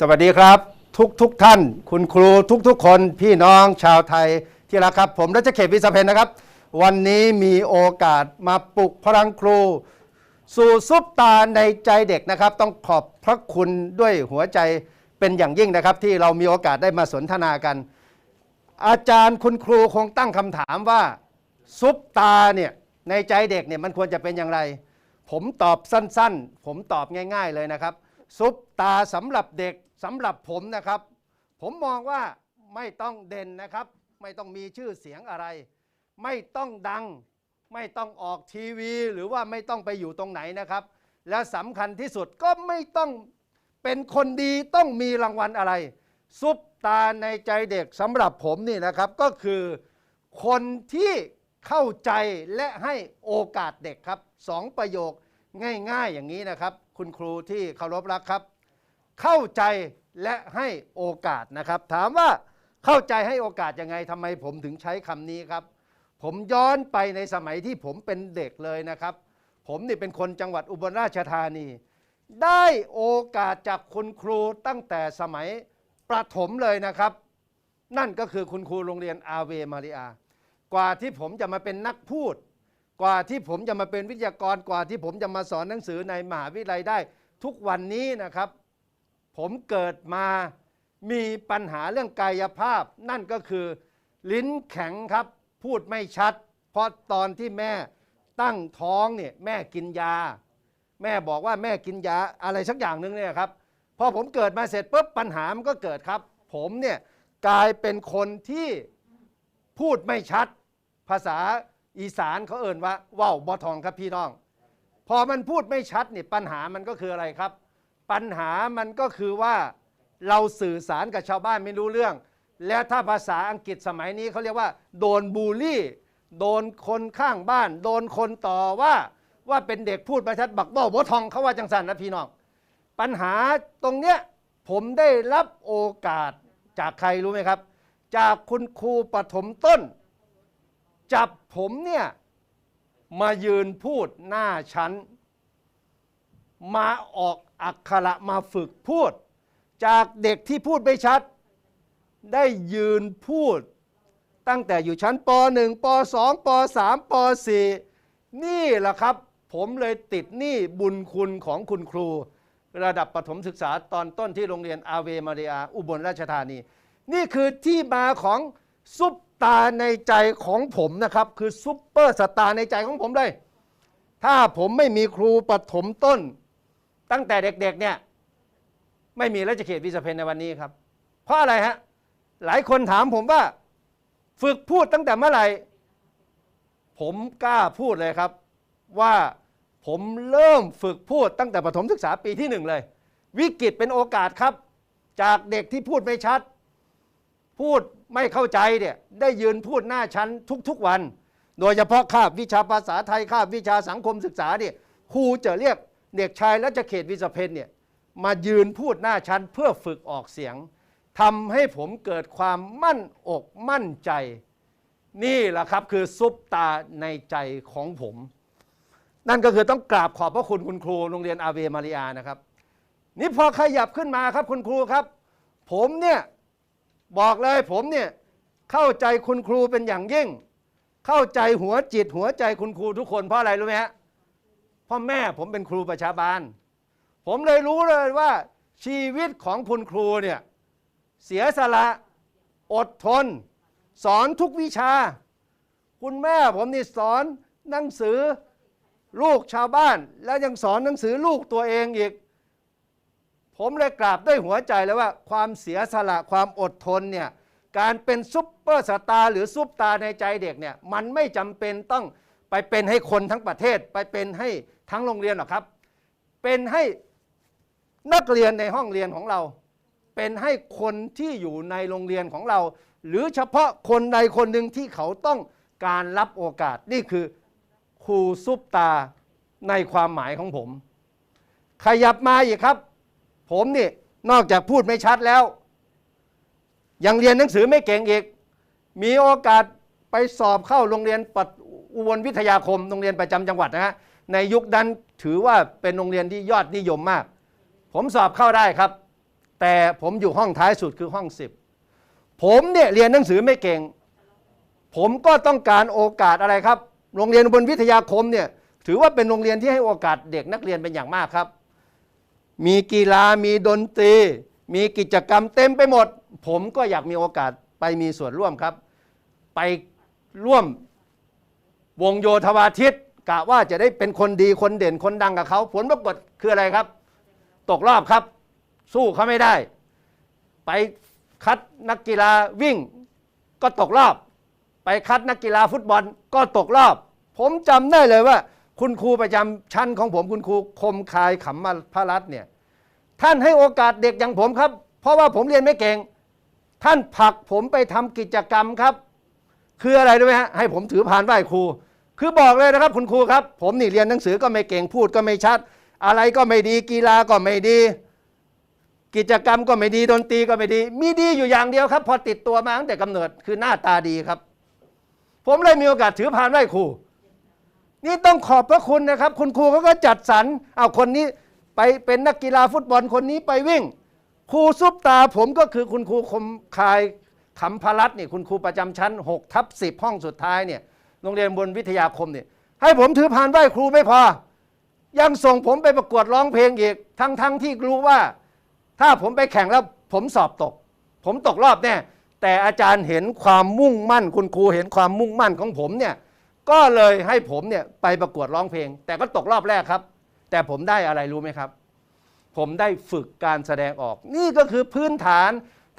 สวัสดีครับ ทุกทุกท่าน คุณครูทุกทุกคนพี่น้องชาวไทยที่รักครับ ผมรัชเขตวิสเพนนะครับ วันนี้มีโอกาสมาปลุกพลังครู สู่ซุปตาในใจเด็กนะครับ ต้องขอบพระคุณด้วยหัวใจเป็นอย่างยิ่งนะครับ ที่เรามีโอกาสได้มาสนทนากัน อาจารย์คุณครูคงตั้งคำถามว่า ซุปตาเนี่ยในใจเด็กเนี่ยมันควรจะเป็นอย่างไร ผมตอบสั้นๆ ผมตอบง่าย ๆเลยนะครับ ซุปตาสำหรับเด็ก สำหรับผมนะครับ ผมมองว่าไม่ต้องเด่นนะครับ ไม่ต้องมีชื่อเสียงอะไร ไม่ต้องดัง ไม่ต้องออกทีวี หรือว่าไม่ต้องไปอยู่ตรงไหนนะครับ และสำคัญที่สุดก็ไม่ต้องเป็นคนดีต้องมีรางวัลอะไร ซุปตาในใจเด็กสำหรับผมนี่นะครับก็คือคนที่เข้าใจและให้โอกาสเด็กครับสองประโยคง่าย ๆ อย่างนี้นะครับ คุณครูที่เคารพรักครับ เข้าใจและให้โอกาสนะครับ ถามว่าเข้าใจให้โอกาสยังไงทำไมผมถึงใช้คำนี้ครับ ผมย้อนไปในสมัยที่ผมเป็นเด็กเลยนะครับ ผมนี่เป็นคนจังหวัดอุบลราชธานี ได้โอกาสจากคุณครูตั้งแต่สมัยประถมเลยนะครับ นั่นก็คือคุณครูโรงเรียนอาเวมาริอา กว่าที่ผมจะมาเป็นนักพูด กว่าที่ผมจะมาเป็นวิทยากรกว่าที่ผมจะมาสอนหนังสือในมหาวิทยาลัยได้ ทุกวันนี้นะครับ ผมเกิดมามีปัญหาเรื่องกายภาพ นั่นก็คือ ลิ้นแข็งครับ พูดไม่ชัด เพราะตอนที่แม่ตั้งท้องเนี่ยแม่กินยา แม่บอกว่าแม่กินยาอะไรสักอย่างหนึ่งเนี่ยครับพอผมเกิดมาเสร็จปุ๊บปัญหามันก็เกิดครับ ผมเนี่ยกลายเป็นคนที่พูดไม่ชัด ภาษาอีสานเขาเอ่นว่าว่าวบอทองครับพี่น้อง พอมันพูดไม่ชัดเนี่ยปัญหามันก็คืออะไรครับ ปัญหามันก็คือว่าเราสื่อสารกับชาวบ้านไม่รู้เรื่อง แล้วถ้าภาษาอังกฤษสมัยนี้เขาเรียกว่า โดนบูลลี่ โดนคนข้างบ้าน โดนคนต่อว่าว่าเป็นเด็กพูดประชัดบักบ่าวบทองเขาว่าจังสันนะพี่น้อง ปัญหาตรงเนี้ยผมได้รับโอกาสจากใครรู้ไหมครับ จากคุณครูปฐมต้น จับผมเนี่ยมายืนพูดหน้าชั้น มาออก อักขระมาฝึกพูด จากเด็กที่พูดไม่ชัด ได้ยืนพูด ตั้งแต่อยู่ชั้นป .1 ป .2 ป .3 ป .4 นี่แหละครับ ผมเลยติดหนี้บุญคุณของคุณครู ระดับประถมศึกษาตอนต้นที่โรงเรียนอาเวมาริอาอุบลราชธานี นี่คือที่มาของซุปตาในใจของผมนะครับ คือซุปเปอร์สตาร์ในใจของผมเลย ถ้าผมไม่มีครูปฐมต้น ตั้งแต่เด็กๆเนี่ยไม่มีราชเขตวิสเพนในวันนี้ครับ เพราะอะไรฮะหลายคนถามผมว่า ฝึกพูดตั้งแต่เมื่อไหร่ผมกล้าพูดเลยครับ ว่าผมเริ่มฝึกพูดตั้งแต่ประถมศึกษาปีที่หนึ่งเลย วิกฤตเป็นโอกาสครับ จากเด็กที่พูดไม่ชัด พูดไม่เข้าใจเนี่ยได้ยืนพูดหน้าชั้นทุกๆวัน โดยเฉพาะคาบวิชาภาษาไทยคาบวิชาสังคมศึกษาเนี่ยครูจะเรียก เด็กชายและเขตวิสเพนเนี่ยมายืนพูดหน้าชั้นเพื่อฝึกออกเสียงทำให้ผมเกิดความมั่นอกมั่นใจ นี่แหละครับคือซุปตาในใจของผม นั่นก็คือต้องกราบขอบพระคุณคุณครูโรงเรียนอาเวมาริอานะครับ นี่พอขยับขึ้นมาครับคุณครูครับ ผมเนี่ยบอกเลยผมเนี่ยเข้าใจคุณครูเป็นอย่างยิ่ง เข้าใจหัวจิตหัวใจคุณครูทุกคนเพราะอะไรรู้ไหมฮะ พ่อแม่ผมเป็นครูประชาบาล ผมเลยรู้เลยว่า ชีวิตของคุณครูเนี่ยเสียสละอดทน สอนทุกวิชา คุณแม่ผมนี่สอนหนังสือลูกชาวบ้าน แล้วยังสอนหนังสือลูกตัวเองอีก ผมเลยกราบด้วยหัวใจเลยว่า ความเสียสละความอดทนเนี่ยการเป็นซุปเปอร์สตาร์หรือซุปตาในใจเด็กเนี่ยมันไม่จำเป็นต้องไปเป็นให้คนทั้งประเทศไปเป็นให้ ทั้งโรงเรียนหรอกครับ เป็นให้นักเรียนในห้องเรียนของเรา เป็นให้คนที่อยู่ในโรงเรียนของเรา หรือเฉพาะคนใดคนหนึ่งที่เขาต้องการรับโอกาสนี่คือครูซุปตาในความหมายของผม ขยับมาอีกครับ ผมนี่นอกจากพูดไม่ชัดแล้ว ยังเรียนหนังสือไม่เก่งอีก มีโอกาสไปสอบเข้าโรงเรียนปัดอุบลวิทยาคม โรงเรียนประจำจังหวัดนะฮะ ในยุคนั้นถือว่าเป็นโรงเรียนที่ยอดนิยมมาก ผมสอบเข้าได้ครับ แต่ผมอยู่ห้องท้ายสุดคือห้องสิบผมเนี่ยเรียนหนังสือไม่เก่ง ผมก็ต้องการโอกาสอะไรครับ โรงเรียนบนวิทยาคมเนี่ยถือว่าเป็นโรงเรียนที่ให้โอกาสเด็กนักเรียนเป็นอย่างมากครับ มีกีฬามีดนตรี มีกิจกรรมเต็มไปหมด ผมก็อยากมีโอกาสไปมีส่วนร่วมครับ ไปร่วมวงโยธวาทิต กะว่าจะได้เป็นคนดีคนเด่นคนดังกับเขาผลปรากฏคืออะไรครับ ตกรอบครับ สู้เขาไม่ได้ ไปคัดนักกีฬาวิ่ง ก็ตกรอบ ไปคัดนักกีฬาฟุตบอลก็ตกรอบ ผมจำได้เลยว่า คุณครูประจำชั้นของผมคุณครูคมคายขำมาพระรัตเนี่ยท่านให้โอกาสเด็กอย่างผมครับ เพราะว่าผมเรียนไม่เก่ง ท่านผลักผมไปทำกิจกรรมครับ คืออะไรรู้ไหมฮะให้ผมถือพานไหว้ครู คือบอกเลยนะครับคุณครูครับ ผมนี่เรียนหนังสือก็ไม่เก่งพูดก็ไม่ชัด อะไรก็ไม่ดีกีฬาก็ไม่ดี กิจกรรมก็ไม่ดีดนตรีก็ไม่ดี มีดีอยู่อย่างเดียวครับ พอติดตัวมาตั้งแต่กำเนิดคือหน้าตาดีครับ ผมเลยมีโอกาสถือพานไหว้ครูนี่ต้องขอบพระคุณนะครับ คุณครูเขาก็จัดสรรเอาคนนี้ไปเป็นนักกีฬาฟุตบอลคนนี้ไปวิ่ง ครูซุปตาผมก็คือคุณครูคมคายขำพลัดนี่คุณครูประจำชั้น6ทับ10 ห้องสุดท้ายเนี่ย โรงเรียนบนวิทยาคมเนี่ยให้ผมถือพานไหว้ครูไม่พอ ยังส่งผมไปประกวดร้องเพลงอีก ทั้งๆทที่รู้ว่า ถ้าผมไปแข่งแล้วผมสอบตก ผมตกรอบแน่แต่อาจารย์เห็นความมุ่งมั่น คุณครูเห็นความมุ่งมั่นของผมเนี่ยก็เลยให้ผมเนี่ยไปประกวดร้องเพลง แต่ก็ตกรอบแรกครับ แต่ผมได้อะไรรู้ไหมครับ ผมได้ฝึกการแสดงออก นี่ก็คือพื้นฐาน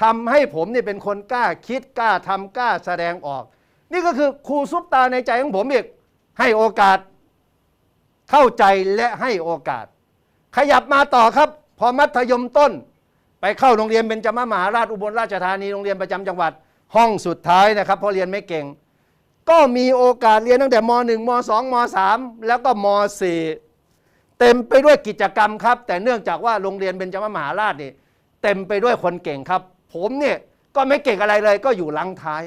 ทำให้ผมเนี่ยเป็นคนกล้าคิดกล้าทำกล้าแสดงออก นี่ก็คือครูซุปตาในใจของผมอีกให้โอกาส เข้าใจและให้โอกาส ขยับมาต่อครับ พอมัธยมต้น ไปเข้าโรงเรียนเบญจมมหาราชอุบลราชธานีโรงเรียนประจำจังหวัด ห้องสุดท้ายนะครับเพราะเรียนไม่เก่ง ก็มีโอกาสเรียนตั้งแต่ม .1 ม .2 ม .3 แล้วก็ม .4 เต็มไปด้วยกิจกรรมครับ แต่เนื่องจากว่าโรงเรียนเบญจมหาราชนี่เต็มไปด้วยคนเก่งครับ ผมเนี่ยก็ไม่เก่งอะไรเลยก็อยู่หลังท้าย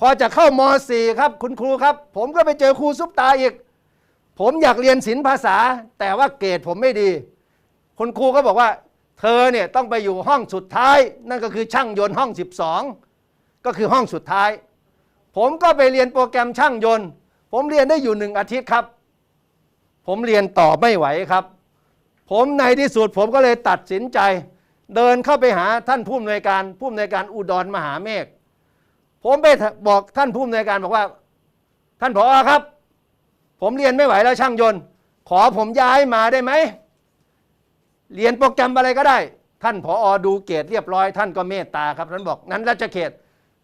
พอจะเข้าม .4 ครับคุณครูครับ ผมก็ไปเจอครูซุปตาอีก ผมอยากเรียนศิลปภาษา แต่ว่าเกรดผมไม่ดี คุณครูก็บอกว่า เธอเนี่ยต้องไปอยู่ห้องสุดท้าย นั่นก็คือช่างยนต์ห้อง 12 ก็คือห้องสุดท้าย ผมก็ไปเรียนโปรแกรมช่างยนต์ ผมเรียนได้อยู่หนึ่งอาทิตย์ครับ ผมเรียนต่อไม่ไหวครับ ผมในที่สุดผมก็เลยตัดสินใจ เดินเข้าไปหาท่านผู้อำนวยการผู้อำนวยการอุดรมหาเมฆ ผมไปบอกท่านผู้อำนวยการบอกว่า ท่านผอครับ ผมเรียนไม่ไหวแล้วช่างยนต์ ขอผมย้ายมาได้ไหมเรียนโปรแกรมอะไรก็ได้ ท่านผออดูเกรดเรียบร้อย ท่านก็เมตตาครับท่านบอกนั้นราชเขต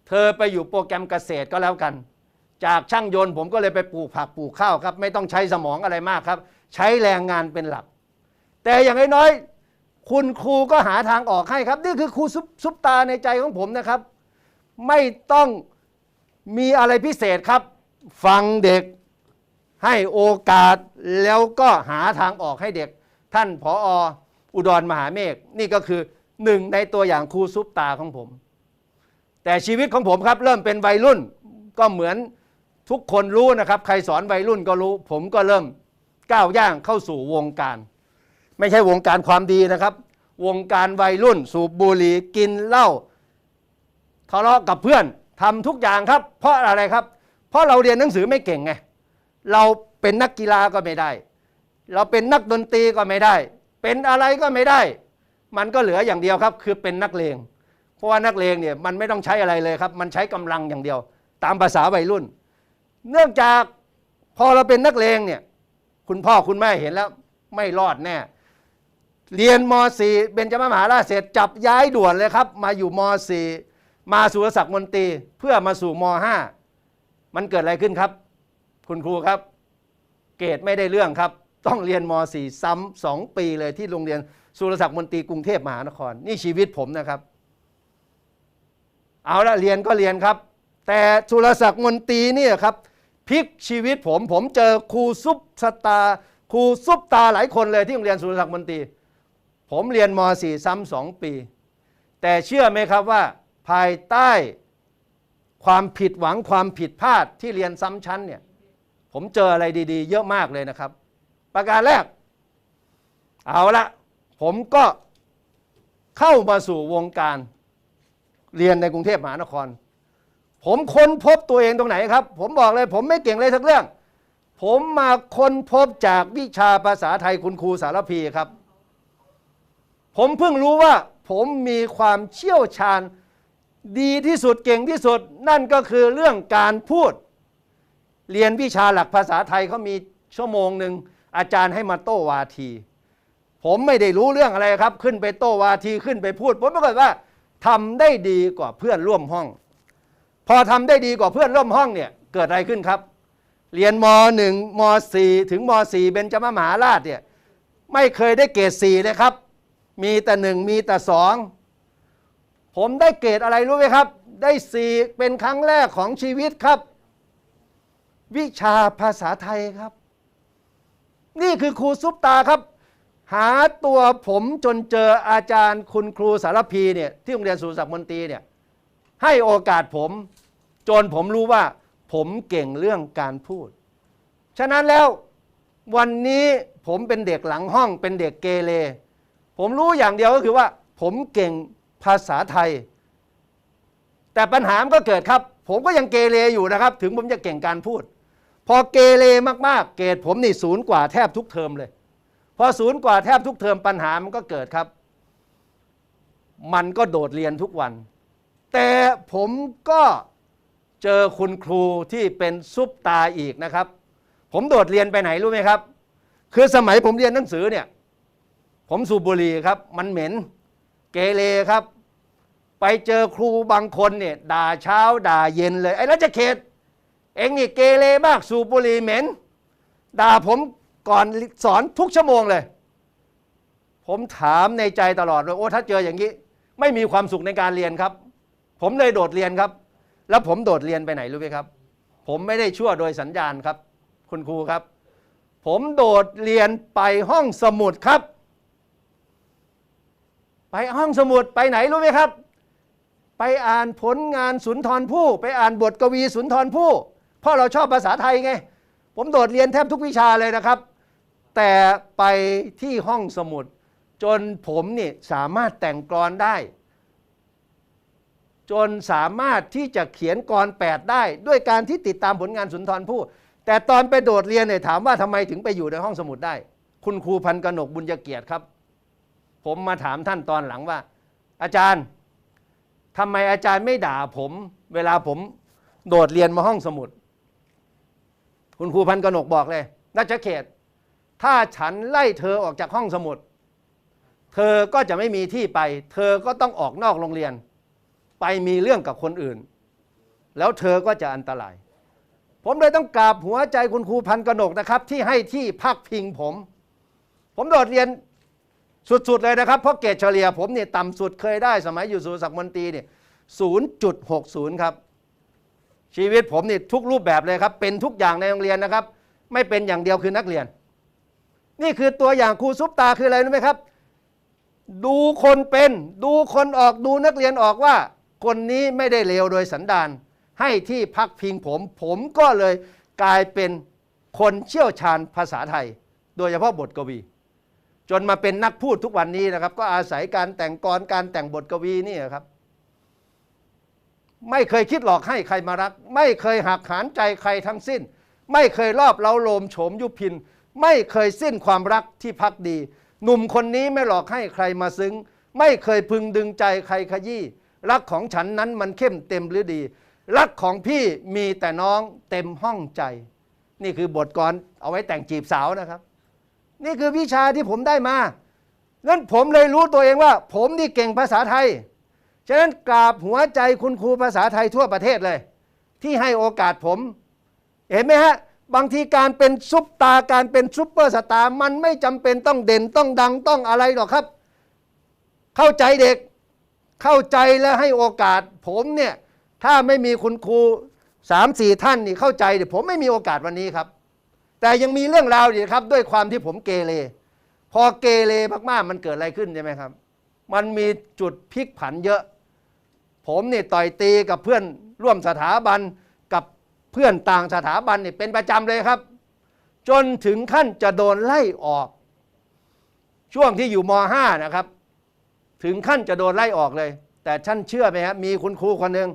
เธอไปอยู่โปรแกรมเกษตรก็แล้วกัน จากช่างยนต์ผมก็เลยไปปลูกผักปลูกข้าวครับ ไม่ต้องใช้สมองอะไรมากครับ ใช้แรงงานเป็นหลัก แต่อย่างน้อยคุณครูก็หาทางออกให้ครับ นี่คือครูซุปตาในใจของผมนะครับ ไม่ต้องมีอะไรพิเศษครับ ฟังเด็กให้โอกาสแล้วก็หาทางออกให้เด็ก ท่านผออุดรมหาเมฆนี่ก็คือหนึ่งในตัวอย่างครูซุปตาของผม แต่ชีวิตของผมครับเริ่มเป็นวัยรุ่นก็เหมือนทุกคนรู้นะครับ ใครสอนวัยรุ่นก็รู้ ผมก็เริ่มก้าวย่างเข้าสู่วงการ ไม่ใช่วงการความดีนะครับ วงการวัยรุ่นสูบบุหรี่กินเหล้า ทะเลาะกับเพื่อนทำทุกอย่างครับ เพราะอะไรครับ เพราะเราเรียนหนังสือไม่เก่งไงเราเป็นนักกีฬาก็ไม่ได้ เราเป็นนักดนตรีก็ไม่ได้ เป็นอะไรก็ไม่ได้ มันก็เหลืออย่างเดียวครับ คือเป็นนักเลงเพราะว่านักเลงเนี่ยมันไม่ต้องใช้อะไรเลยครับ มันใช้กำลังอย่างเดียว ตามภาษาวัยรุ่น เนื่องจากพอเราเป็นนักเลงเนี่ยคุณพ่อคุณแม่เห็นแล้วไม่รอดแน่เรียนม .4 เบญจมหาราชเสร็จจับย้ายด่วนเลยครับ มาอยู่ม .4 มาสุรศักดิ์มนตรีเพื่อมาสู่ม .5 มันเกิดอะไรขึ้นครับ คุณครูครับ เกรดไม่ได้เรื่องครับ ต้องเรียนม .4 ซ้ำสองปีเลยที่โรงเรียนสุรศักดิ์มนตรีกรุงเทพมหานคร นี่ชีวิตผมนะครับ เอาละเรียนก็เรียนครับ แต่สุรศักดิ์มนตรีนี่ครับพลิกชีวิตผมผมเจอครูซุปสตาครูซุปตาหลายคนเลยที่โรงเรียนสุรศักดิ์มนตรี ผมเรียนม .4 ซ้ำสองปี แต่เชื่อไหมครับว่า ภายใต้ความผิดหวังความผิดพลาดที่เรียนซ้ำชั้นเนี่ยผมเจออะไรดีๆ เยอะมากเลยนะครับ ประการแรก เอาละผมก็เข้ามาสู่วงการเรียนในกรุงเทพมหานคร ผมค้นพบตัวเองตรงไหนครับ ผมบอกเลย ผมไม่เก่งเลยสักเรื่อง ผมมาค้นพบจากวิชาภาษาไทยคุณครูสารพีครับ ผมเพิ่งรู้ว่า ผมมีความเชี่ยวชาญ ดีที่สุดเก่งที่สุดนั่นก็คือเรื่องการพูด เรียนวิชาหลักภาษาไทยเขามีชั่วโมงหนึ่งอาจารย์ให้มาโต้วาที ผมไม่ได้รู้เรื่องอะไรครับ ขึ้นไปโต้วาทีขึ้นไปพูดผมปรากฏว่าทำได้ดีกว่าเพื่อนร่วมห้อง พอทำได้ดีกว่าเพื่อนร่วมห้องเนี่ยเกิดอะไรขึ้นครับ เรียนม .1 ม .4 ถึงม .4 เบญจมมหาราชเนี่ยไม่เคยได้เกรด4เลยครับ มีแต่หนึ่งมีแต่สอง ผมได้เกรดอะไรรู้ไหมครับ ได้สี่เป็นครั้งแรกของชีวิตครับ วิชาภาษาไทยครับ นี่คือครูซุปตาครับ หาตัวผมจนเจออาจารย์คุณครูสารพีเนี่ยที่โรงเรียนสุรศักมนตรีเนี่ยให้โอกาสผม จนผมรู้ว่า ผมเก่งเรื่องการพูด ฉะนั้นแล้ววันนี้ผมเป็นเด็กหลังห้องเป็นเด็กเกเรผมรู้อย่างเดียวก็คือว่า ผมเก่ง ภาษาไทย แต่ปัญหามันก็เกิดครับ ผมก็ยังเกเรอยู่นะครับ ถึงผมจะเก่งการพูด พอเกเรมากๆ เกรดผมนี่ศูนย์กว่าแทบทุกเทอมเลย พอศูนย์กว่าแทบทุกเทอมปัญหามันก็เกิดครับ มันก็โดดเรียนทุกวัน แต่ผมก็เจอคุณครูที่เป็นซุปตาอีกนะครับ ผมโดดเรียนไปไหนรู้ไหมครับ คือสมัยผมเรียนหนังสือเนี่ย ผมสูบบุหรี่ครับ มันเหม็น เกเรครับ ไปเจอครูบางคนเนี่ยด่าเช้าด่าเย็นเลย ไอ้รัชเขต เองนี่เกเรมากสูบบุหรี่เหม็น ด่าผมก่อนสอนทุกชั่วโมงเลย ผมถามในใจตลอดว่าโอ้ถ้าเจออย่างนี้ ไม่มีความสุขในการเรียนครับ ผมเลยโดดเรียนครับ แล้วผมโดดเรียนไปไหนรู้ไหมครับ ผมไม่ได้ชั่วโดยสัญญาณครับ คุณครูครับ ผมโดดเรียนไปห้องสมุดครับ ไปห้องสมุดไปไหนรู้ไหมครับ ไปอ่านผลงานสุนทรภู่ไปอ่านบทกวีสุนทรภู่เพราะเราชอบภาษาไทยไง ผมโดดเรียนแทบทุกวิชาเลยนะครับ แต่ไปที่ห้องสมุด จนผมนี่สามารถแต่งกลอนได้ จนสามารถที่จะเขียนกรอนแปดได้ ด้วยการที่ติดตามผลงานสุนทรภู่แต่ตอนไปโดดเรียนเนี่ยถามว่าทำไมถึงไปอยู่ในห้องสมุดได้ คุณครูพันกนกบุญยเกียรติครับ ผมมาถามท่านตอนหลังว่า อาจารย์ทำไมอาจารย์ไม่ด่าผม เวลาผมโดดเรียนมาห้องสมุด คุณครูพันกนกบอกเลยนัชเขต ถ้าฉันไล่เธอออกจากห้องสมุด เธอก็จะไม่มีที่ไป เธอก็ต้องออกนอกโรงเรียน ไปมีเรื่องกับคนอื่น แล้วเธอก็จะอันตราย ผมเลยต้องกราบหัวใจคุณครูพันกนกนะครับ ที่ให้ที่พักพิงผม ผมโดดเรียน สุด ๆ เลยนะครับ เพราะเกรดเฉลี่ยผมเนี่ยต่ำสุดเคยได้สมัยอยู่สุรศักดิ์มนตรีเนี่ย0.60 ครับ ชีวิตผมนี่ทุกรูปแบบเลยครับ เป็นทุกอย่างในโรงเรียนนะครับ ไม่เป็นอย่างเดียวคือนักเรียน นี่คือตัวอย่างครูซุปตาคืออะไรรู้ไหมครับ ดูคนเป็นดูคนออกดูนักเรียนออกว่า คนนี้ไม่ได้เลวโดยสันดานให้ที่พักพิงผม ผมก็เลยกลายเป็นคนเชี่ยวชาญภาษาไทย โดยเฉพาะบทกวี จนมาเป็นนักพูดทุกวันนี้นะครับ ก็อาศัยการแต่งกรการแต่งบทกวีนี่ครับ ไม่เคยคิดหลอกให้ใครมารัก ไม่เคยหักหานใจใครทั้งสิ้น ไม่เคยรอบเล้าโลมโฉมยุพิน ไม่เคยสิ้นความรักที่พักดี หนุ่มคนนี้ไม่หลอกให้ใครมาซึ้ง ไม่เคยพึงดึงใจใครขยี้รักของฉันนั้นมันเข้มเต็มหรือดี รักของพี่มีแต่น้องเต็มห้องใจ นี่คือบทกรเอาไว้แต่งจีบสาวนะครับ นี่คือวิชาที่ผมได้มานั้นผมเลยรู้ตัวเองว่า ผมนี่เก่งภาษาไทย ฉะนั้นกราบหัวใจคุณครูภาษาไทยทั่วประเทศเลย ที่ให้โอกาสผม เห็นไหมฮะ บางทีการเป็นซุปตาการเป็นซุปเปอร์สตาร์มันไม่จำเป็นต้องเด่นต้องดังต้องอะไรหรอกครับ เข้าใจเด็กเข้าใจและให้โอกาส ผมเนี่ยถ้าไม่มีคุณครูสามสี่ท่านนี่เข้าใจเดี๋ยวผมไม่มีโอกาสวันนี้ครับ แต่ยังมีเรื่องราวอีกครับ ด้วยความที่ผมเกเรพอเกเรมากๆมันเกิดอะไรขึ้นใช่ไหมครับ มันมีจุดพลิกผันเยอะ ผมนี่ต่อยตีกับเพื่อนร่วมสถาบันกับเพื่อนต่างสถาบันนี่เป็นประจำเลยครับ จนถึงขั้นจะโดนไล่ออก ช่วงที่อยู่ม .5 นะครับ ถึงขั้นจะโดนไล่ออกเลย แต่ท่านเชื่อไหมครับมีคุณครูคนหนึ่ง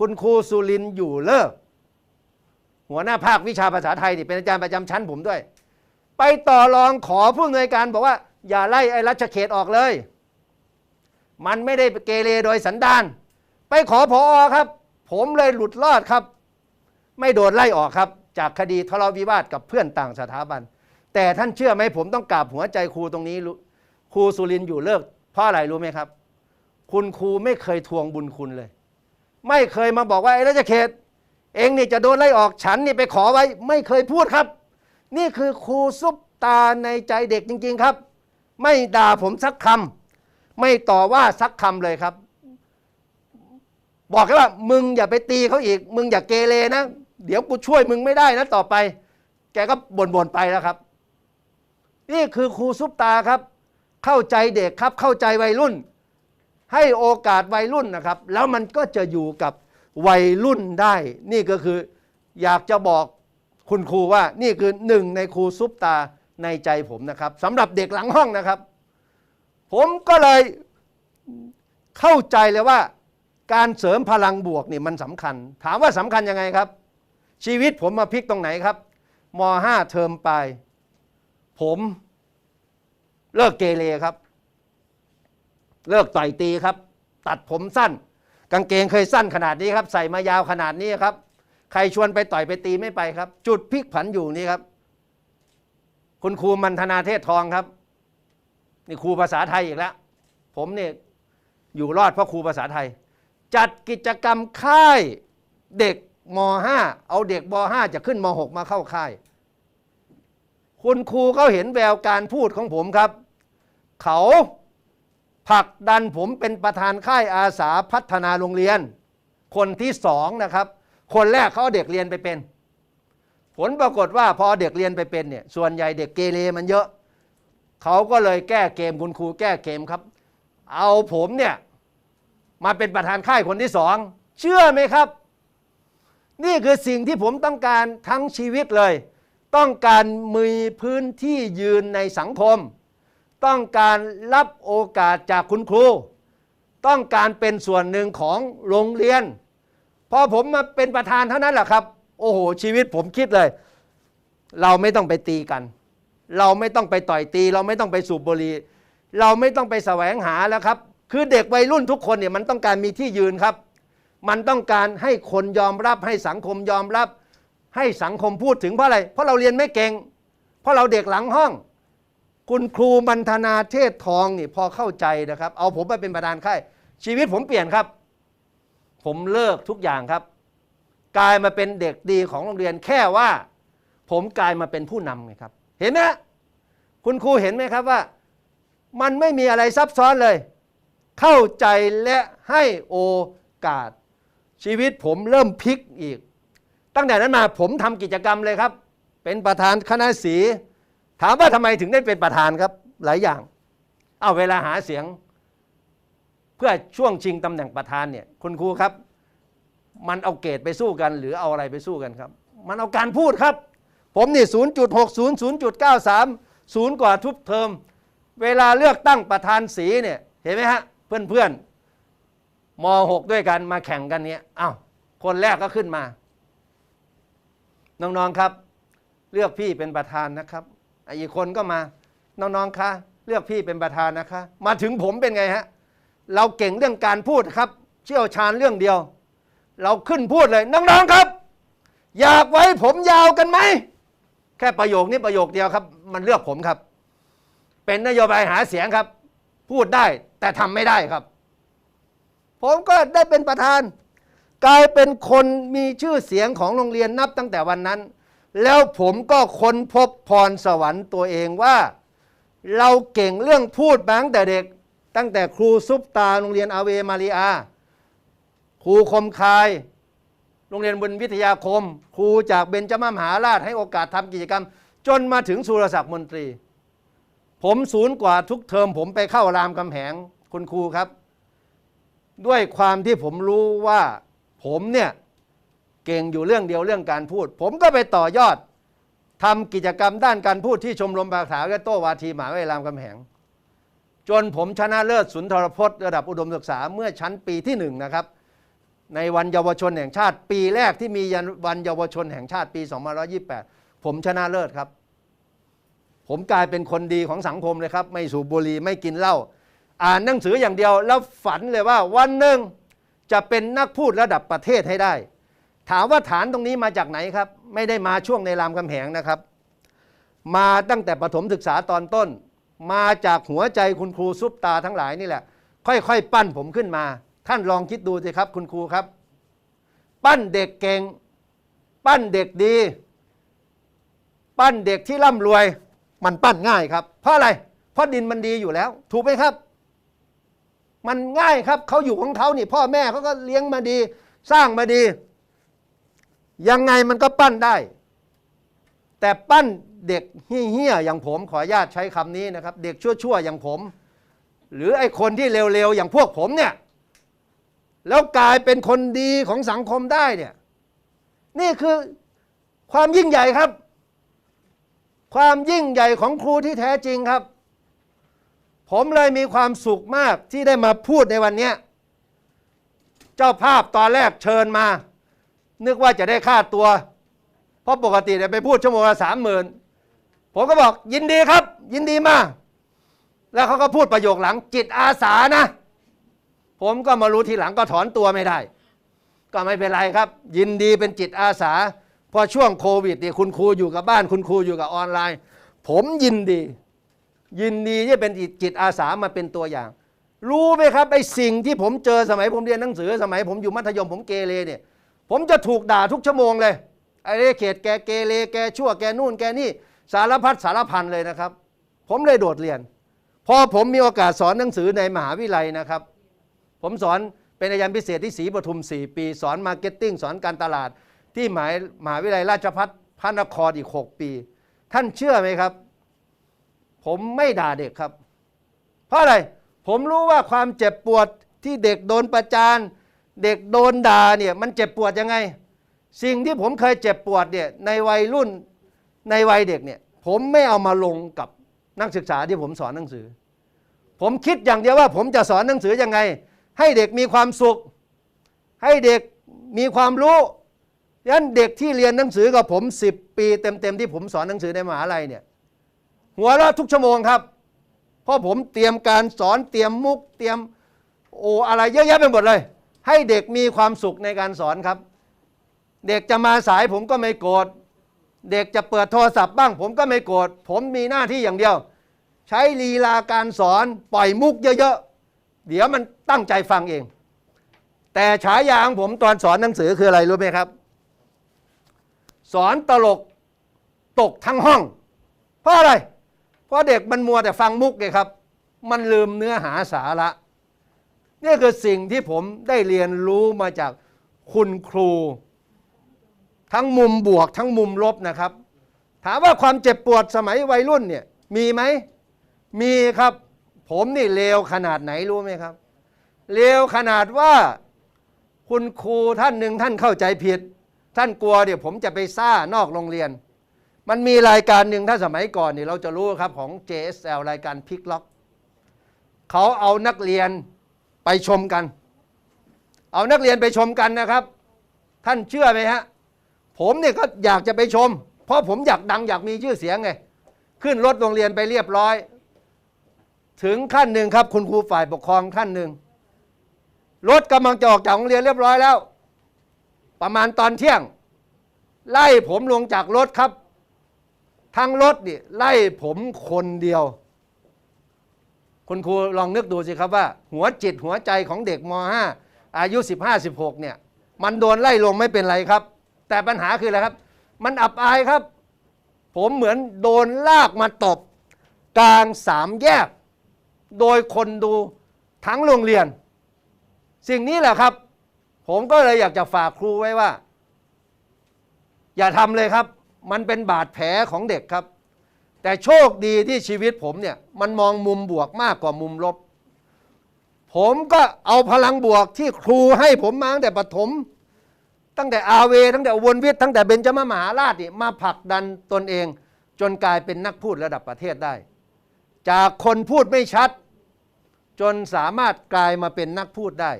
คุณครูสุรินอยู่เลิก หัวหน้าภาควิชาภาษาไทยนี่เป็นอาจารย์ประจำชั้นผมด้วย ไปต่อรองขอผู้อำนวยการบอกว่า อย่าไล่ไอ้รัชเขตออกเลย มันไม่ได้เกเรโดยสันดาน ไปขอพออครับ ผมเลยหลุดรอดครับ ไม่โดนไล่ออกครับ จากคดีทะเลาะวิวาทกับเพื่อนต่างสถาบัน แต่ท่านเชื่อไหมผมต้องกราบหัวใจครูตรงนี้ครูสุรินอยู่เลิกเพราะอะไรรู้ไหมครับ คุณครูไม่เคยทวงบุญคุณเลย ไม่เคยมาบอกว่าไอ้รัชเขต เองนี่จะโดนไล่ออกฉันนี่ไปขอไว้ไม่เคยพูดครับ นี่คือครูซุปตาในใจเด็กจริง ๆครับ ไม่ด่าผมสักคำไม่ต่อว่าสักคำเลยครับ บอกแค่ว่ามึงอย่าไปตีเขาอีก มึงอย่าเกเรนะ เดี๋ยวกูช่วยมึงไม่ได้นะต่อไป แกก็บ่นๆไปแล้วครับ นี่คือครูซุปตาครับ เข้าใจเด็กครับเข้าใจวัยรุ่น ให้โอกาสวัยรุ่นนะครับ แล้วมันก็จะอยู่กับ วัยรุ่นได้ นี่ก็คืออยากจะบอกคุณครูว่านี่คือหนึ่งในครูซุปตาในใจผมนะครับสำหรับเด็กหลังห้องนะครับ ผมก็เลยเข้าใจเลยว่า การเสริมพลังบวกนี่มันสำคัญ ถามว่าสำคัญยังไงครับ ชีวิตผมมาพลิกตรงไหนครับม .5 เทอมปลายผมเลิกเกเรครับ เลิกต่อยตีครับ ตัดผมสั้น กางเกงเคยสั้นขนาดนี้ครับ ใส่มายาวขนาดนี้ครับ ใครชวนไปต่อยไปตีไม่ไปครับ จุดพลิกผันอยู่นี่ครับ คุณครูมันธนาเทศทองครับ นี่ครูภาษาไทยอีกแล้ว ผมเนี่ยอยู่รอดเพราะครูภาษาไทย จัดกิจกรรมค่ายเด็กม .5 เอาเด็กม .5 จะขึ้นม .6 มาเข้าค่าย คุณครูเขาเห็นแววการพูดของผมครับ เขา ผลักดันผมเป็นประธานค่ายอาสาพัฒนาโรงเรียน คนที่สองนะครับ คนแรกเขาเด็กเรียนไปเป็น ผลปรากฏว่าพอเด็กเรียนไปเป็นเนี่ยส่วนใหญ่เด็กเกเรมันเยอะ เขาก็เลยแก้เกมคุณครูแก้เกมครับ เอาผมเนี่ยมาเป็นประธานค่ายคนที่สองเชื่อไหมครับ นี่คือสิ่งที่ผมต้องการทั้งชีวิตเลย ต้องการมีพื้นที่ยืนในสังคม ต้องการรับโอกาสจากคุณครู ต้องการเป็นส่วนหนึ่งของโรงเรียน พอผมมาเป็นประธานเท่านั้นแหละครับ โอ้โห ชีวิตผมคิดเลย เราไม่ต้องไปตีกัน เราไม่ต้องไปต่อยตี เราไม่ต้องไปสูบบุหรี่เราไม่ต้องไปแสวงหาแล้วครับ คือเด็กวัยรุ่นทุกคนเนี่ยมันต้องการมีที่ยืนครับ มันต้องการให้คนยอมรับให้สังคมยอมรับ ให้สังคมพูดถึงเพราะอะไร เพราะเราเรียนไม่เก่ง เพราะเราเด็กหลังห้อง คุณครูบรรธนาเทศทองนี่พอเข้าใจนะครับ เอาผมไปเป็นประธานค่ายชีวิตผมเปลี่ยนครับ ผมเลิกทุกอย่างครับ กลายมาเป็นเด็กดีของโรงเรียนแค่ว่า ผมกลายมาเป็นผู้นำไงครับ เห็นไหมคุณครูเห็นไหมครับว่า มันไม่มีอะไรซับซ้อนเลย เข้าใจและให้โอกาส ชีวิตผมเริ่มพลิกอีก ตั้งแต่นั้นมาผมทำกิจกรรมเลยครับ เป็นประธานคณะสี ถามว่าทำไมถึงได้เป็นประธานครับหลายอย่าง เอาเวลาหาเสียง เพื่อช่วงชิงตำแหน่งประธานเนี่ยคุณครูครับ มันเอาเกรดไปสู้กัน หรือเอาอะไรไปสู้กันครับ มันเอาการพูดครับ ผมนี่0.60 0.93ศูนย์กว่าทุกเทอม เวลาเลือกตั้งประธานสีเนี่ยเห็นไหมฮะเพื่อนเพื่อนๆม .6 ด้วยกันมาแข่งกันเนี่ยอ้าวคนแรกก็ขึ้นมา น้องๆครับ เลือกพี่เป็นประธานนะครับ อีกคนก็มา น้องๆคะเลือกพี่เป็นประธานนะคะ มาถึงผมเป็นไงฮะเราเก่งเรื่องการพูดครับ เชี่ยวชาญเรื่องเดียว เราขึ้นพูดเลยน้องๆครับ อยากไว้ผมยาวกันไหมแค่ประโยคนี้ประโยคเดียวครับ มันเลือกผมครับ เป็นนโยบายหาเสียงครับ พูดได้แต่ทำไม่ได้ครับ ผมก็ได้เป็นประธาน กลายเป็นคนมีชื่อเสียงของโรงเรียนนับตั้งแต่วันนั้น แล้วผมก็ค้นพบพรสวรรค์ตัวเองว่า เราเก่งเรื่องพูดมาตั้งแต่เด็ก ตั้งแต่ครูซุปตาโรงเรียนอาเวมาริอา ครูคมคาย โรงเรียนบุญวิทยาคม ครูจากเบญจมามหาราชให้โอกาสทำกิจกรรม จนมาถึงสุรศักดิ์มนตรี ผมศูนย์กว่าทุกเทอมผมไปเข้ารามคำแหงคุณครูครับ ด้วยความที่ผมรู้ว่าผมเนี่ย ก่งอยู่เรื่องเดียวเรื่องการพูด ผมก็ไปต่อยอดทำกิจกรรมด้านการพูดที่ชมรมภาษาและโต้วาทีมหาวิทยาลัยรามคำแหง จนผมชนะเลิศสุนทรพจน์ระดับอุดมศึกษาเมื่อชั้นปีที่หนึ่งนะครับ ในวันเยาวชนแห่งชาติ ปีแรกที่มีวันเยาวชนแห่งชาติปี2528 ผมชนะเลิศครับ ผมกลายเป็นคนดีของสังคมเลยครับ ไม่สูบบุหรี่ไม่กินเหล้าอ่านหนังสืออย่างเดียวแล้วฝันเลยว่าวันหนึ่งจะเป็นนักพูดระดับประเทศให้ได้ ถามว่าฐานตรงนี้มาจากไหนครับ ไม่ได้มาช่วงในรามคำแหงนะครับ มาตั้งแต่ประถมศึกษาตอนต้น มาจากหัวใจคุณครูซุปตาทั้งหลายนี่แหละ ค่อยๆ ปั้นผมขึ้นมา ท่านลองคิดดูสิครับ คุณครูครับ ปั้นเด็กเก่ง ปั้นเด็กดี ปั้นเด็กที่ร่ำรวย มันปั้นง่ายครับ เพราะอะไร เพราะดินมันดีอยู่แล้ว ถูกไหมครับ มันง่ายครับเขาอยู่ของเขานี่พ่อแม่เขาก็เลี้ยงมาดี สร้างมาดี ยังไงมันก็ปั้นได้ แต่ปั้นเด็กเฮี้ยๆอย่างผมขออนุญาตใช้คำนี้นะครับ เด็กชั่วๆอย่างผม หรือไอ้คนที่เร็วๆอย่างพวกผมเนี่ย แล้วกลายเป็นคนดีของสังคมได้เนี่ย นี่คือความยิ่งใหญ่ครับ ความยิ่งใหญ่ของครูที่แท้จริงครับ ผมเลยมีความสุขมากที่ได้มาพูดในวันนี้ เจ้าภาพตอนแรกเชิญมา นึกว่าจะได้ค่าตัว เพราะปกติเนี่ยไปพูดชั่วโมงละสามหมื่นผมก็บอกยินดีครับ ยินดีมาก แล้วเขาก็พูดประโยคหลังจิตอาสานะ ผมก็มารู้ทีหลังก็ถอนตัวไม่ได้ ก็ไม่เป็นไรครับ ยินดีเป็นจิตอาสาพอช่วงโควิดเนี่ยคุณครูอยู่กับบ้านคุณครูอยู่กับออนไลน์ ผมยินดี ยินดีที่เป็นจิตอาสามาเป็นตัวอย่าง รู้ไหมครับไอ้สิ่งที่ผมเจอสมัยผมเรียนหนังสือสมัยผมอยู่มัธยมผมเกเรเนี่ย ผมจะถูกด่าทุกชั่วโมงเลยไอ้เขตแกเกเรแกชั่วแกนู่นแกนี่สารพัดสารพันเลยนะครับ ผมเลยโดดเรียน พอผมมีโอกาสสอนหนังสือในมหาวิทยาลัยนะครับ ผมสอนเป็นอาจารย์พิเศษที่ศรีปทุม 4 ปี สอนมาร์เก็ตติ้งสอนการตลาด ที่หมายมหาวิทยาลัยราชภัฏพระนครอีก 6 ปี ท่านเชื่อไหมครับ ผมไม่ด่าเด็กครับ เพราะอะไร ผมรู้ว่าความเจ็บปวดที่เด็กโดนประจาน เด็กโดนด่าเนี่ยมันเจ็บปวดยังไง สิ่งที่ผมเคยเจ็บปวดเนี่ยในวัยรุ่นในวัยเด็กเนี่ยผมไม่เอามาลงกับนักศึกษาที่ผมสอนหนังสือ ผมคิดอย่างเดียวว่า ผมจะสอนหนังสือยังไง ให้เด็กมีความสุข ให้เด็กมีความรู้ยันเด็กที่เรียนหนังสือกับผม 10 ปีเต็มๆที่ผมสอนหนังสือในมหาลัยเนี่ยหัวเราะทุกชั่วโมงครับ เพราะผมเตรียมการสอนเตรียมมุกเตรียมโอ้อะไรเยอะแยะไปหมดเลย ให้เด็กมีความสุขในการสอนครับ เด็กจะมาสายผมก็ไม่โกรธเด็กจะเปิดโทรศัพท์บ้าง ผมก็ไม่โกรธผมมีหน้าที่อย่างเดียว ใช้ลีลาการสอนปล่อยมุกเยอะๆเดี๋ยวมันตั้งใจฟังเอง แต่ฉายาของผมตอนสอนหนังสือคืออะไรรู้ไหมครับ สอนตลกตกทั้งห้อง เพราะอะไร เพราะเด็กมันมัวแต่ฟังมุกไงครับ มันลืมเนื้อหาสาระ นี่คือสิ่งที่ผมได้เรียนรู้มาจากคุณครู ทั้งมุมบวกทั้งมุมลบนะครับ ถามว่าความเจ็บปวดสมัยวัยรุ่นเนี่ยมีไหมมีครับ ผมนี่เลวขนาดไหนรู้ไหมครับเลวขนาดว่าคุณครูท่านหนึ่งท่านเข้าใจผิด ท่านกลัวเดี๋ยวผมจะไปซ่านอกโรงเรียน มันมีรายการหนึ่งถ้าสมัยก่อนเนี่เราจะรู้ครับของ JSL รายการพิกล็อกเขาเอานักเรียน ไปชมกัน เอานักเรียนไปชมกันนะครับ ท่านเชื่อไหมฮะผมเนี่ยก็อยากจะไปชม เพราะผมอยากดังอยากมีชื่อเสียงไง ขึ้นรถโรงเรียนไปเรียบร้อย ถึงขั้นหนึ่งครับ คุณครูฝ่ายปกครองขั้นหนึ่งรถกำลังจะออกจากโรงเรียนเรียบร้อยแล้ว ประมาณตอนเที่ยง ไล่ผมลงจากรถครับ ทั้งรถนี่ไล่ผมคนเดียว คุณครูลองนึกดูสิครับว่า หัวจิตหัวใจของเด็กม .5 อายุ 15-16 เนี่ย มันโดนไล่ลงไม่เป็นไรครับ แต่ปัญหาคืออะไรครับ มันอับอายครับ ผมเหมือนโดนลากมาตบ กลางสามแยก โดยคนดูทั้งโรงเรียน สิ่งนี้แหละครับ ผมก็เลยอยากจะฝากครูไว้ว่า อย่าทำเลยครับ มันเป็นบาดแผลของเด็กครับ แต่โชคดีที่ชีวิตผมเนี่ยมันมองมุมบวกมากกว่ามุมลบ ผมก็เอาพลังบวกที่ครูให้ผมมาตั้งแต่ปฐมตั้งแต่อาเว ตั้งแต่วนวิทย์ตั้งแต่เบญจมมหาราชนี่มาผลักดันตนเอง จนกลายเป็นนักพูดระดับประเทศได้ จากคนพูดไม่ชัด จนสามารถกลายมาเป็นนักพูดได้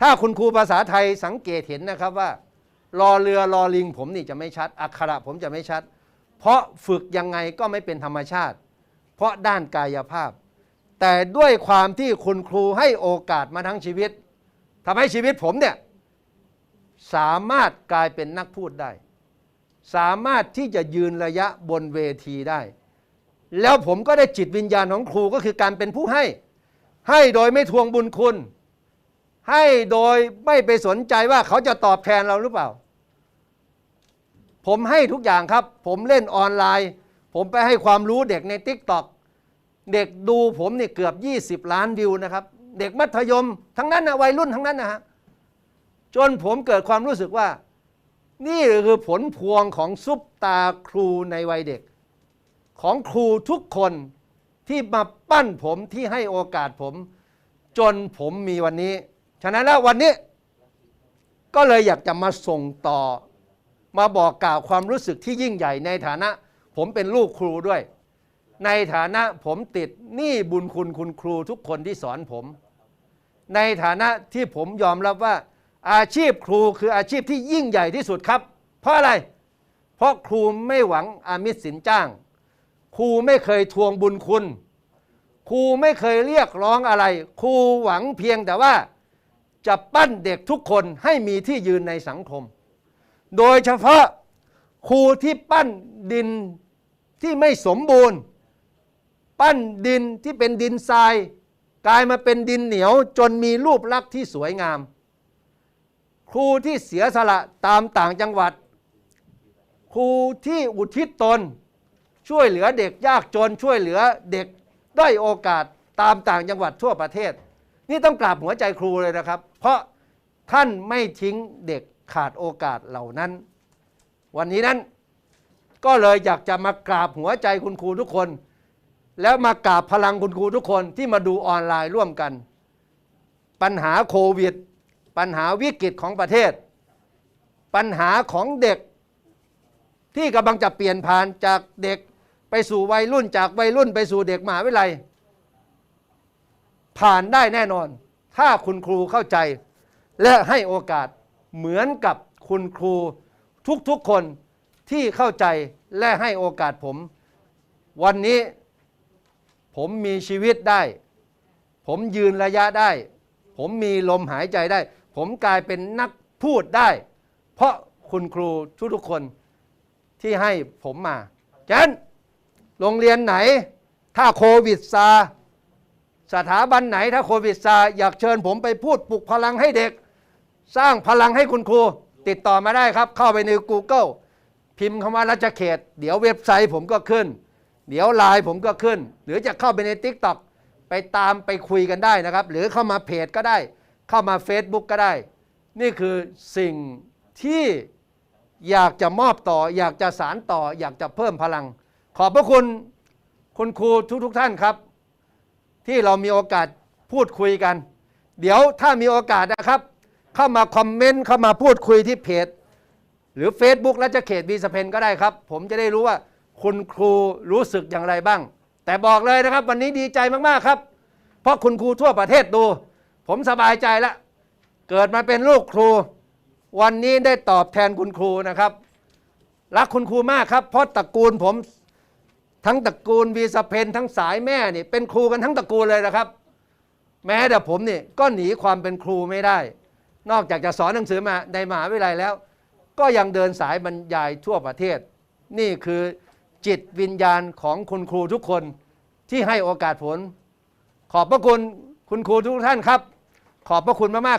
ถ้าคุณครูภาษาไทยสังเกตเห็นนะครับว่า รอเรือรอลิงผมนี่จะไม่ชัด อักขระผมจะไม่ชัด เพราะฝึกยังไงก็ไม่เป็นธรรมชาติ เพราะด้านกายภาพ แต่ด้วยความที่คุณครูให้โอกาสมาทั้งชีวิตทำให้ชีวิตผมเนี่ยสามารถกลายเป็นนักพูดได้ สามารถที่จะยืนระยะบนเวทีได้ แล้วผมก็ได้จิตวิญญาณของครูก็คือการเป็นผู้ให้ ให้โดยไม่ทวงบุญคุณ ให้โดยไม่ไปสนใจว่าเขาจะตอบแทนเราหรือเปล่า ผมให้ทุกอย่างครับ ผมเล่นออนไลน์ ผมไปให้ความรู้เด็กใน t ิ k t o k เด็กดูผมนี่เกือบ 20 ล้านวิวนะครับ เด็กมัธยม ทั้งนั้นนะวัยรุ่นทั้งนั้นนะฮะจนผมเกิดความรู้สึกว่า นี่คือผลพวงของซุปตาครูในวัยเด็ก ของครูทุกคนที่มาปั้นผมที่ให้โอกาสผม จนผมมีวันนี้ ฉะนั้นแล้ววันนี้ ก็เลยอยากจะมาส่งต่อ มาบอกกล่าวความรู้สึกที่ยิ่งใหญ่ในฐานะ ผมเป็นลูกครูด้วย ในฐานะผมติดหนี้บุญคุณคุณครูทุกคนที่สอนผม ในฐานะที่ผมยอมรับว่า อาชีพครูคืออาชีพที่ยิ่งใหญ่ที่สุดครับ เพราะอะไร เพราะครูไม่หวังอามิสสินจ้าง ครูไม่เคยทวงบุญคุณ ครูไม่เคยเรียกร้องอะไร ครูหวังเพียงแต่ว่าจะปั้นเด็กทุกคนให้มีที่ยืนในสังคม โดยเฉพาะครูที่ปั้นดินที่ไม่สมบูรณ์ ปั้นดินที่เป็นดินทราย กลายมาเป็นดินเหนียวจนมีรูปลักษณ์ที่สวยงาม ครูที่เสียสละตามต่างจังหวัด ครูที่อุทิศตน ช่วยเหลือเด็กยากจนช่วยเหลือเด็กด้อยโอกาสตามต่างจังหวัดทั่วประเทศ นี่ต้องกราบหัวใจครูเลยนะครับ เพราะท่านไม่ทิ้งเด็ก ขาดโอกาสเหล่านั้น วันนี้นั้น ก็เลยอยากจะมากราบหัวใจคุณครูทุกคน แล้วมากราบพลังคุณครูทุกคนที่มาดูออนไลน์ร่วมกัน ปัญหาโควิด ปัญหาวิกฤตของประเทศ ปัญหาของเด็ก ที่กำลังจะเปลี่ยนผ่านจากเด็กไปสู่วัยรุ่นจากวัยรุ่นไปสู่เด็กมหาวิทยาลัย ผ่านได้แน่นอน ถ้าคุณครูเข้าใจ และให้โอกาส เหมือนกับคุณครูทุกๆคนที่เข้าใจและให้โอกาสผม วันนี้ผมมีชีวิตได้ ผมยืนระยะได้ ผมมีลมหายใจได้ ผมกลายเป็นนักพูดได้ เพราะคุณครูทุกๆคนที่ให้ผมมาฉะนั้นโรงเรียนไหน ถ้าโควิดซาสถาบันไหนถ้าโควิดซาอยากเชิญผมไปพูดปลุกพลังให้เด็ก สร้างพลังให้คุณครู ติดต่อมาได้ครับ เข้าไปใน Google พิมพ์คำว่ารัชเขต เดี๋ยวเว็บไซต์ผมก็ขึ้น เดี๋ยวไลน์ผมก็ขึ้น หรือจะเข้าไปใน Tik t o อกไปตามไปคุยกันได้นะครับ หรือเข้ามาเพจก็ได้ เข้ามา Facebook ก็ได้ นี่คือสิ่งที่อยากจะมอบต่อ อยากจะสารต่อ อยากจะเพิ่มพลัง ขอบพระคุณคุณครูทุกทท่านครับ ที่เรามีโอกาสพูดคุยกัน เดี๋ยวถ้ามีโอกาสนะครับ เข้ามาคอมเมนต์เข้ามาพูดคุยที่เพจ หรือ Facebook และจะเขตบีสเพนก็ได้ครับ ผมจะได้รู้ว่าคุณครูรู้สึกอย่างไรบ้าง แต่บอกเลยนะครับ วันนี้ดีใจมากๆครับ เพราะคุณครูทั่วประเทศดู ผมสบายใจแล้วเกิดมาเป็นลูกครู วันนี้ได้ตอบแทนคุณครูนะครับรักคุณครูมากครับ เพราะตระกูลผมทั้งตระกูลวีสเพนทั้งสายแม่นี่เป็นครูกันทั้งตระกูลเลยนะครับ แม้แต่ผมนี่ก็หนีความเป็นครูไม่ได้ นอกจากจะสอนหนังสือมาในมหาวิทยาลัยแล้ว ก็ยังเดินสายบรรยายทั่วประเทศ นี่คือจิตวิญญาณของคุณครูทุกคนที่ให้โอกาสผล ขอบพระคุณคุณครูทุกท่านครับ ขอบพระคุณมากๆ